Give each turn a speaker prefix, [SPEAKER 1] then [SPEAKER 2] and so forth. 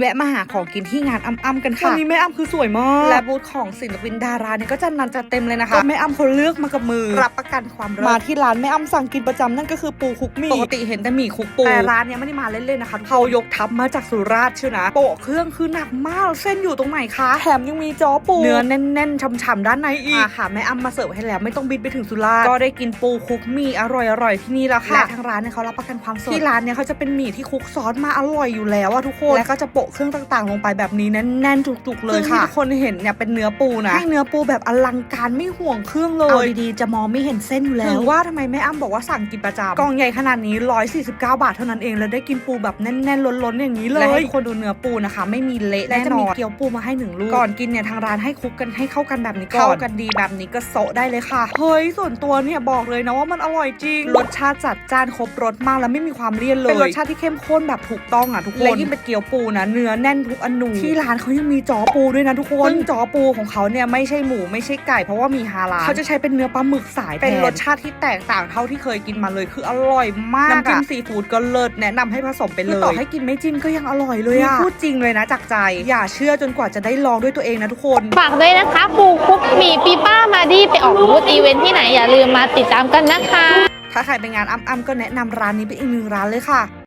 [SPEAKER 1] แวะมาหาของกินที่งานอ้ำๆกันค่ะวันนี้แม่อ้ำคือสวยมาก และบูธของศิลปินดาราเนี่ยก็จัดนันจัดเต็มเลยนะคะแม่อ้ำเขาเลือกมากับมือ รับประกันความเลิศมาที่ร้านแม่อ้ำสั่งกินประจำนั่นก็คือปูคุกหมี่ปกติเห็นแต่หมี่คุกปูแต่ร้านเนี้ยไม่ได้มาเล่นๆนะคะเขายกทัพมาจากสุราษฎร์เชียวนะโปะเครื่องคือหนักมากเส้นอยู่ตรงไหนคะแถมยังมีจอปูเนื้อแน่นๆช่ำๆด้านในอีกค่ะแม่อ้ำมาเสิร์ฟให้แล้วไม่ต้องบินไปถึงสุราษฎร์ก็ได้กินปูคุกหมี่อร่อยๆที่นี่แล้วค่ะและทางร้านเนี่ยเขารับประกันความสดที่ร้านเนี่ยเขาจะเป็นหมี่ที่คลุกซอสมาอร่อยอยู่แล้วอะทุกคนและก็จะโปะเครื่องต่างๆ ลงไปแบบนี้แน่นๆจุกๆเลยค่ะทุกคนเห็นเนี่ยเป็นเนื้อปูนะให้เนื้อปูแบบอลังการไม่ห่วงเครื่องเลยเอาดีๆจะมองไม่เห็นเส้นอยู่แล้วถึงว่าทำไมแม่อ้ำบอกว่าสั่งกินประจำกล่องใหญ่ขนาดนี้ 149 บาทเท่านั้นเองแล้วได้กินปูแบบแน่นๆล้นๆอย่างนี้เลยและให้ทุกคนดูเนื้อปูนะคะ ไม่มีเละและจะมีเกี๊ยวปูมาให้หนึ่งลูกก่อนกินเนี่ยทางร้านให้คลุกกันให้เข้ากันแบบนี้ก่อนเข้ากันดีแบบนี้ก็โซะได้เลยค่ะเฮ้ยส่วนตัวเนี่ยบอกเลยนะว่ามันอร่อยจริงรสชาติจัดจ้านครบรสมากแล้วไม่มีความเลี่ยนเลยเป็นรสชาติที่เข้มข้นแบบถูกต้องอะทุกคนและยิ่งเป็นเกี๊ยวปูนะเนื้อแน่นทุกอนูที่ร้านเขายังมีจอปูด้วยนะทุกคนซึ่งจอปูของเขาเนี่ยไม่ใช่หมูไม่ใช่ไก่เพราะว่ามีฮาลาลเขาจะใช้เป็นเนื้อปลาหมึกสายเป็นรสชาติที่แตกต่างเท่าที่เคยกินมาเลยคืออร่อยมากน้ำจิ้มซีฟู้ดก็เลิศแนะนำให้ผสมไปเลยต่อให้กินไม่จิ้มก็ยังอร่อยเลยอะพูดจริงเลยนะจากใจ อย่าเชื่อจนกว่าจะได้ลองด้วยตัวเองนะทุกคน
[SPEAKER 2] ฝากด้วยนะคะปูคุกหมีปีป้ามาดีไปออกบูธอีเวนท์ที่ไหนอย่าลืมมาติดตามกันนะคะ
[SPEAKER 1] ถ้าใครไปงานอ้ำๆก็แนะนำร้านนี้เป็นอีกหนึ่งร้านเลยค่ะ